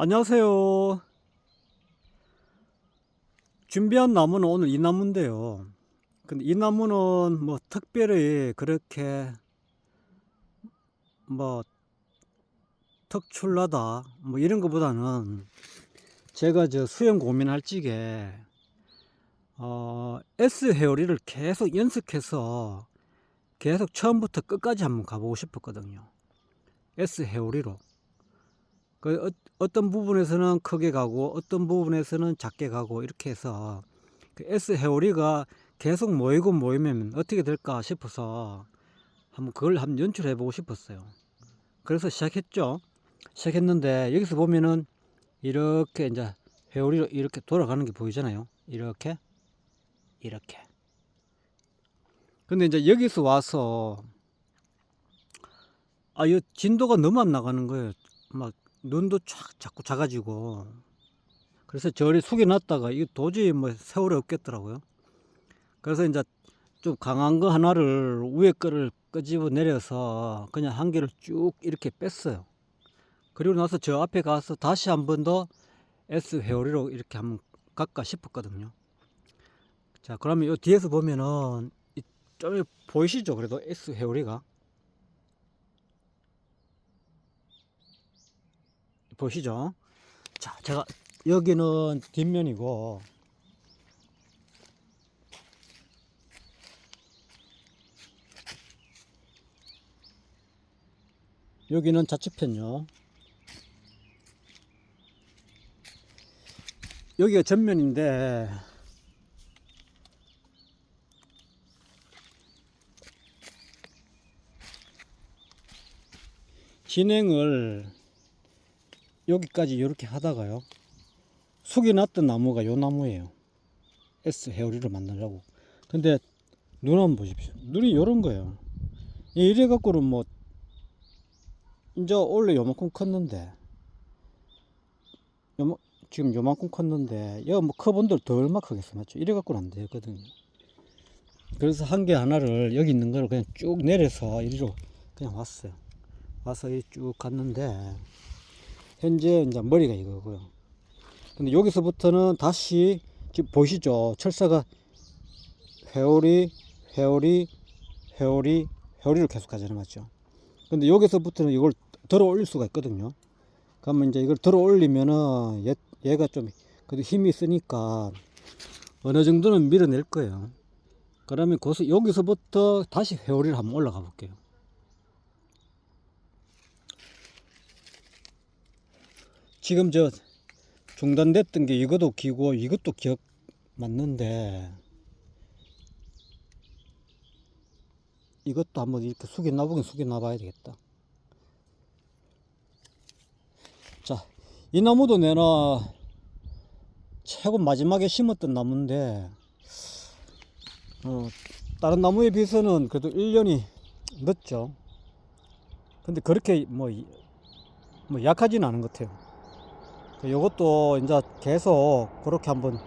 안녕하세요. 준비한 나무는 오늘 이 나무인데요. 근데 이 나무는 뭐 특별히 그렇게 뭐 특출나다 뭐 이런 것보다는 제가 저 수영 고민할 적에 어 S 회오리를 계속 연습해서 계속 처음부터 끝까지 한번 가보고 싶었거든요. S 회오리로. 그 어, 떤 부분에서는 크게 가고 어떤 부분에서는 작게 가고 이렇게 해서 그 S 회오리가 계속 모이고 모이면 어떻게 될까 싶어서 한번 그걸 한번 연출해 보고 싶었어요. 그래서 시작했죠. 시작했는데 여기서 보면은 이렇게 이제 회오리로 이렇게 돌아가는 게 보이잖아요. 이렇게 이렇게. 근데 이제 여기서 와서 아, 이 진도가 너무 안 나가는 거예요. 막 눈도 쫙 자꾸 작아지고 그래서 저리 숙여놨다가 이거 도저히 뭐 세월이 없겠더라고요. 그래서 이제 좀 강한 거 하나를 위에 거를 끄집어 내려서 그냥 한 개를 쭉 이렇게 뺐어요. 그리고 나서 저 앞에 가서 다시 한 번 더 S 회오리로 이렇게 한번 갈까 싶었거든요. 자, 그러면 이 뒤에서 보면은 이- 좀 보이시죠? 그래도 S 회오리가 보시죠. 자, 제가 여기는 뒷면이고 여기는 좌측편요. 여기가 전면인데 진행을 여기까지 이렇게 하다가요. 숙여놨던 나무가 요 나무예요. S 헤어리를 만들려고. 근데 눈 한번 보십시오. 눈이 요런 거예요. 이래 갖고는 뭐 이제 원래 요만큼 컸는데 요만 지금 요만큼 컸는데 여기 뭐 커본들 더 얼마 크겠어 맞죠? 이래 갖고는 안 되거든요. 그래서 한 개 하나를 여기 있는 거를 그냥 쭉 내려서 이리로 그냥 왔어요. 와서 이 쭉 갔는데 현재 이제 머리가 이거고요. 근데 여기서부터는 다시 지금 보이시죠? 철사가 회오리, 회오리, 회오리, 회오리를 계속 가잖아요, 맞죠? 근데 여기서부터는 이걸 들어 올릴 수가 있거든요. 그러면 이제 이걸 들어 올리면은 얘, 얘가 좀 그래도 힘이 있으니까 어느 정도는 밀어낼 거예요. 그러면 거기서 여기서부터 다시 회오리를 한번 올라가 볼게요. 지금 저 중단됐던 게 이것도 기고 이것도 기억 맞는데 이것도 한번 이렇게 숙여 놔보긴 숙여 놔봐야 되겠다. 자, 이 나무도 내가 최고 마지막에 심었던 나무인데 어, 다른 나무에 비해서는 그래도 1년이 늦죠. 근데 그렇게 뭐, 이- 뭐 약하지는 않은 것 같아요. 이것도 이제 계속 그렇게 한번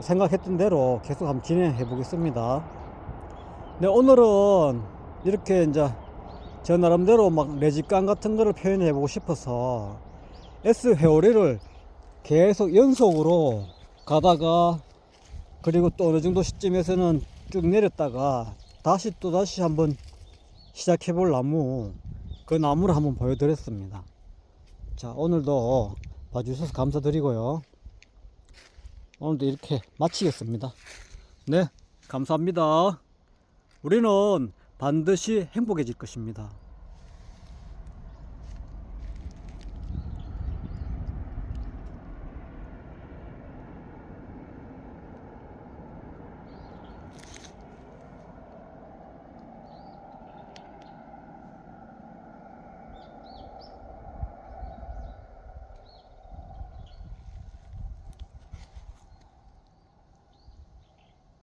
생각했던 대로 계속 한번 진행해 보겠습니다. 네, 오늘은 이렇게 이제 저 나름대로 막 내직감 같은 거를 표현해 보고 싶어서 S 회오리를 계속 연속으로 가다가 그리고 또 어느 정도 시점에서는 쭉 내렸다가 다시 또 다시 한번 시작해 볼 나무 그 나무를 한번 보여드렸습니다. 자, 오늘도 봐주셔서 감사드리고요. 오늘도 이렇게 마치겠습니다. 네, 감사합니다. 우리는 반드시 행복해질 것입니다.